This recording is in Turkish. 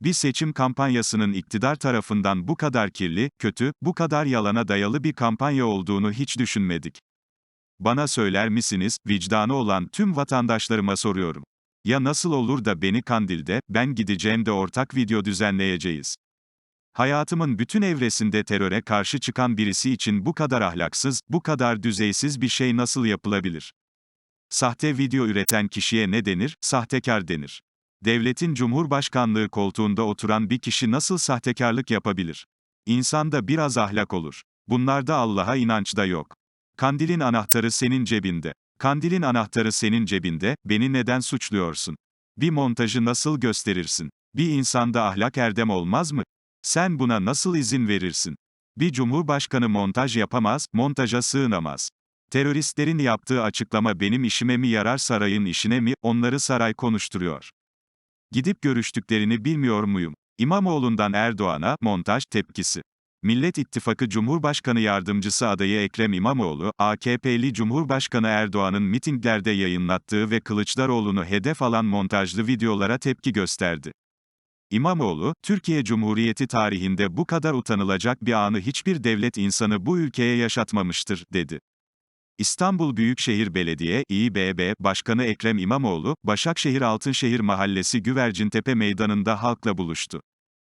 Bir seçim kampanyasının iktidar tarafından bu kadar kirli, kötü, bu kadar yalana dayalı bir kampanya olduğunu hiç düşünmedik. Bana söyler misiniz, vicdanı olan tüm vatandaşlarıma soruyorum. Ya nasıl olur da beni Kandil'de, ben gideceğim de ortak video düzenleyeceğiz. Hayatımın bütün evresinde teröre karşı çıkan birisi için bu kadar ahlaksız, bu kadar düzeysiz bir şey nasıl yapılabilir? Sahte video üreten kişiye ne denir? Sahtekar denir. Devletin cumhurbaşkanlığı koltuğunda oturan bir kişi nasıl sahtekarlık yapabilir? İnsanda biraz ahlak olur. Bunlarda Allah'a inanç da yok. Kandilin anahtarı senin cebinde. Kandilin anahtarı senin cebinde, beni neden suçluyorsun? Bir montajı nasıl gösterirsin? Bir insanda ahlak erdem olmaz mı? Sen buna nasıl izin verirsin? Bir cumhurbaşkanı montaj yapamaz, montaja sığınamaz. Teröristlerin yaptığı açıklama benim işime mi yarar sarayın işine mi, onları saray konuşturuyor. Gidip görüştüklerini bilmiyor muyum? İmamoğlu'ndan Erdoğan'a, montaj, tepkisi. Millet İttifakı Cumhurbaşkanı Yardımcısı adayı Ekrem İmamoğlu, AKP'li Cumhurbaşkanı Erdoğan'ın mitinglerde yayınlattığı ve Kılıçdaroğlu'nu hedef alan montajlı videolara tepki gösterdi. İmamoğlu, Türkiye Cumhuriyeti tarihinde bu kadar utanılacak bir anı hiçbir devlet insanı bu ülkeye yaşatmamıştır, dedi. İstanbul Büyükşehir Belediye İBB Başkanı Ekrem İmamoğlu, Başakşehir Altınşehir Mahallesi Güvercintepe Meydanı'nda halkla buluştu.